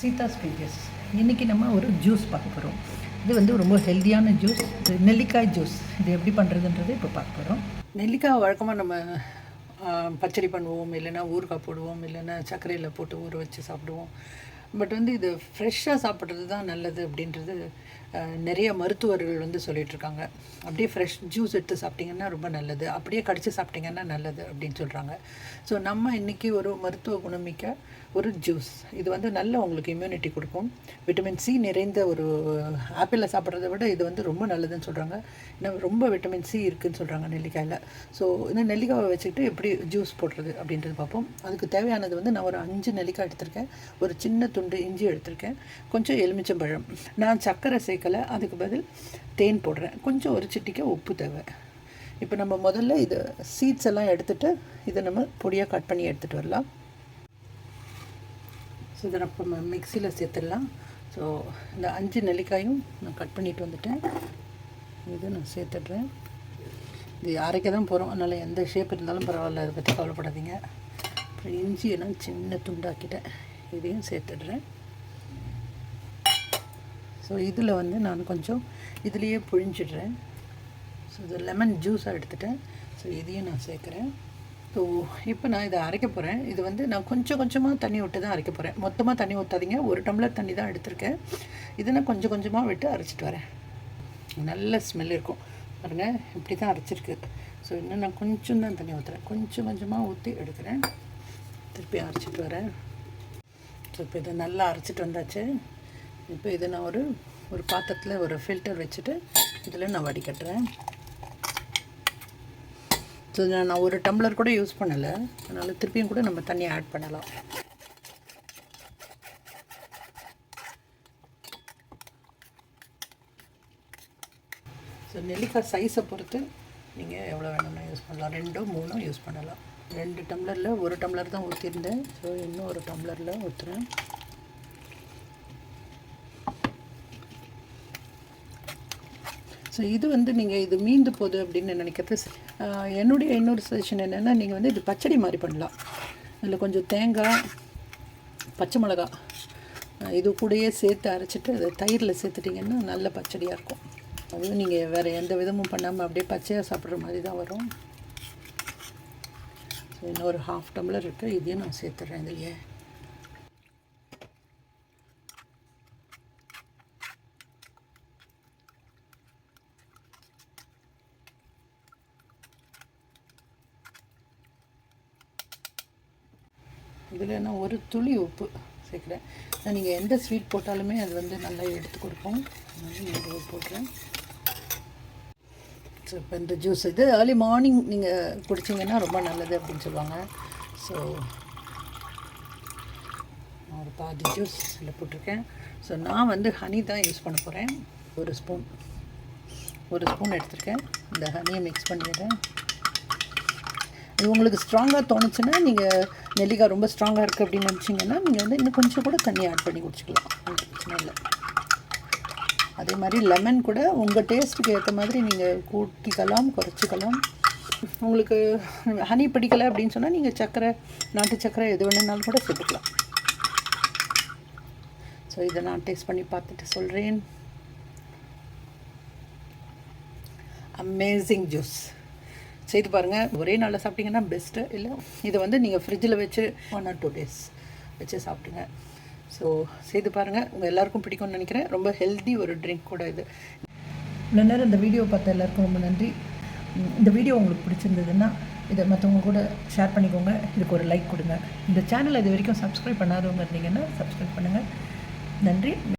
சீதா ஸ்பீஜஸ் இன்றைக்கி நம்ம ஒரு ஜூஸ் பார்க்க போகிறோம் இது வந்து ரொம்ப ஹெல்த்தியான ஜூஸ் இது நெல்லிக்காய் ஜூஸ் இது எப்படி பண்ணுறதுன்றது இப்போ பார்க்க போகிறோம் நெல்லிக்காய் வழக்கமாக நம்ம பச்சடி பண்ணுவோம். இல்லைன்னா ஊறுகாய் போடுவோம். இல்லைன்னா சர்க்கரையில் போட்டு ஊற வச்சு சாப்பிடுவோம். பட் வந்து இது ஃப்ரெஷ்ஷாக சாப்பிட்றது தான் நல்லது அப்படின்றது நிறைய மருத்துவர்கள் வந்து சொல்லிகிட்ருக்காங்க அப்படியே ஃப்ரெஷ் ஜூஸ் எடுத்து சாப்பிட்டிங்கன்னா ரொம்ப நல்லது. அப்படியே கடித்து சாப்பிட்டிங்கன்னா நல்லது அப்படின்னு சொல்கிறாங்க ஸோ நம்ம இன்றைக்கி ஒரு மருத்துவ குணமிக்க ஒரு ஜூஸ் இது வந்து நல்ல உங்களுக்கு இம்யூனிட்டி கொடுக்கும். விட்டமின் சி நிறைந்த ஒரு ஆப்பிளில் சாப்பிட்றத விட இது வந்து ரொம்ப நல்லதுன்னு சொல்கிறாங்க ஏன்னா ரொம்ப விட்டமின் சி இருக்குதுன்னு சொல்கிறாங்க நெல்லிக்காயில். ஸோ இந்த நெல்லிக்காவை வச்சுக்கிட்டு எப்படி ஜூஸ் போடுறது அப்படின்றது பார்ப்போம். அதுக்கு தேவையானது வந்து நான் ஒரு அஞ்சு நெல்லிக்காய் எடுத்திருக்கேன். ஒரு சின்ன துண்டு இஞ்சி எடுத்திருக்கேன். கொஞ்சம் எலுமிச்சம்பழம். நான் சர்க்கரை சேர்க்கலை அதுக்கு பதில் தேன் போடுறேன். கொஞ்சம் ஒரு சிட்டிக்க உப்பு தேவை. இப்போ நம்ம முதல்ல இது சீட்ஸ் எல்லாம் எடுத்துகிட்டு இதை நம்ம பொடியாக கட் பண்ணி எடுத்துகிட்டு வரலாம். ஸோ இதை நம்ம மிக்சியில் சேர்த்துடலாம். ஸோ இந்த அஞ்சு நெல்லிக்காயும் நான் கட் பண்ணிட்டு வந்துட்டேன். இதை நான் சேர்த்துடுறேன். இது அரைக்க தான் போகிறோம் அதனால் எந்த ஷேப் இருந்தாலும் பரவாயில்ல. அதை பற்றி கவலைப்படாதீங்க. அப்புறம் இஞ்சி எல்லாம் சின்ன துண்டாக்கிட்டேன். இதையும் சேர்த்துடுறேன். ஸோ இதில் வந்து நான் கொஞ்சம் இதுலேயே புழிஞ்சிடுறேன். ஸோ இது லெமன் ஜூஸாக எடுத்துட்டேன். ஸோ இதையும் நான் சேர்க்குறேன். ஸோ இப்போ நான் இதை அரைக்க போகிறேன் இது வந்து நான் கொஞ்சம் கொஞ்சமாக தண்ணி விட்டு தான் அரைக்க போகிறேன் மொத்தமாக தண்ணி ஊற்றாதீங்க ஒரு டம்ளர் தண்ணி தான் எடுத்திருக்கேன். இதை நான் கொஞ்சம் கொஞ்சமாக விட்டு அரைச்சிட்டு வரேன். நல்ல ஸ்மெல் இருக்கும். பாருங்கள் இப்படி தான் அரைச்சிருக்கு. ஸோ இன்னும் நான் கொஞ்சம் தான் தண்ணி ஊற்றுறேன் கொஞ்சம் கொஞ்சமாக ஊற்றி எடுக்கிறேன். திருப்பி அரைச்சிட்டு வரேன். ஸோ இப்போ இதை நல்லா அரைச்சிட்டு வந்தாச்சு. இப்போ இதை நான் ஒரு ஒரு பாத்திரத்தில் ஒரு ஃபில்டர் வச்சுட்டு இதில் நான் வடிகட்டுறேன் ஸோ நான் நான் ஒரு டம்ளர் கூட யூஸ் பண்ணலை. அதனால் திருப்பியும் கூட நம்ம தண்ணி ஆட் பண்ணலாம். ஸோ நெல்லிக்காய் சைஸை பொறுத்து நீங்கள் எவ்வளோ வேணும்னா யூஸ் பண்ணலாம். ரெண்டோ மூணோ யூஸ் பண்ணலாம். ரெண்டு டம்ளரில் ஒரு டம்ளர் தான் ஊற்றிருந்தேன் ஸோ இன்னும் ஒரு டம்ளரில் ஊற்றுறேன் ஸோ இது வந்து நீங்கள் இது மீந்து போகுது அப்படின்னு நினைக்கிறது என்னுடைய இன்னொரு சஜஷன் என்னென்னா நீங்கள் வந்து இது பச்சடி மாதிரி பண்ணலாம். அதில் கொஞ்சம் தேங்காய் பச்சை மிளகா இது கூடயே சேர்த்து அரைச்சிட்டு அதை தயிரில் சேர்த்துட்டிங்கன்னா நல்ல பச்சடியாக இருக்கும். அதுவும் நீங்கள் வேறு எந்த விதமும் பண்ணாமல் அப்படியே பச்சையாக சாப்பிட்ற மாதிரி தான் வரும். இன்னொரு ஹாஃப் டம்ளர் இருக்குது இதையும் நான் சேர்த்துட்றேன் இதுலையே. இதில் நான் ஒரு துளி உப்பு சேர்க்குறேன். நீங்கள் எந்த ஸ்வீட் போட்டாலுமே அது வந்து நல்லா எடுத்து கொடுக்கும் நான் போடுறேன் ஸோ இப்போ இந்த ஜூஸ் இது ஏர்லி மார்னிங் நீங்கள் குடிச்சிங்கன்னா ரொம்ப நல்லது அப்படின்னு சொல்லுவாங்க. ஸோ நான் ஒரு பாதி ஜூஸ் இதில் போட்டிருக்கேன். ஸோ நான் வந்து ஹனி தான் யூஸ் பண்ண போகிறேன் ஒரு ஸ்பூன் ஒரு ஸ்பூன் எடுத்திருக்கேன். இந்த ஹனியை மிக்ஸ் பண்ணிடுறேன். இது உங்களுக்கு ஸ்ட்ராங்காக தோணுச்சுன்னா நீங்கள் நெல்லிக்காய் ரொம்ப ஸ்ட்ராங்காக இருக்குது அப்படின்னு நினச்சிங்கன்னா நீங்கள் வந்து இன்னும் கொஞ்சம் கூட தண்ணி ஆட் பண்ணி குடிச்சிக்கலாம். ஒன்றும் பிரச்சனை இல்லை. அதே மாதிரி லெமன் கூட உங்கள் டேஸ்ட்டுக்கு ஏற்ற மாதிரி நீங்கள் கூட்டிக்கலாம் குறைச்சிக்கலாம். உங்களுக்கு ஹனி பிடிக்கலை அப்படின்னு சொன்னால் நீங்கள் சர்க்கரை நாட்டு சர்க்கரை எது வேணுனாலும் கூட சேர்த்துக்கலாம். ஸோ இதை நான் டேஸ்ட் பண்ணி பார்த்துட்டு சொல்கிறேன் அமேசிங் ஜூஸ் செய்து பாருங்கள் ஒரே நாளில் சாப்பிட்டீங்கன்னா பெஸ்ட்டு இல்லை இதை வந்து நீங்கள் ஃப்ரிட்ஜில் வச்சு ஒன் ஆர் டூ டேஸ் வச்சு சாப்பிடுங்க. ஸோ செய்து பாருங்கள் உங்கள் எல்லாருக்கும் பிடிக்கும்னு நினைக்கிறேன். ரொம்ப ஹெல்தி ஒரு ட்ரிங்க் கூட இது. இவ்வளோ நேரம் இந்த வீடியோ பார்த்த எல்லாருக்கும் ரொம்ப நன்றி. இந்த வீடியோ உங்களுக்கு பிடிச்சிருந்ததுன்னா இதை மற்றவங்க கூட ஷேர் பண்ணிக்கோங்க. இதுக்கு ஒரு லைக் கொடுங்க. இந்த சேனலை இது வரைக்கும் சப்ஸ்கிரைப் பண்ணாதவங்க இருந்தீங்கன்னா சப்ஸ்கிரைப் பண்ணுங்கள் நன்றி.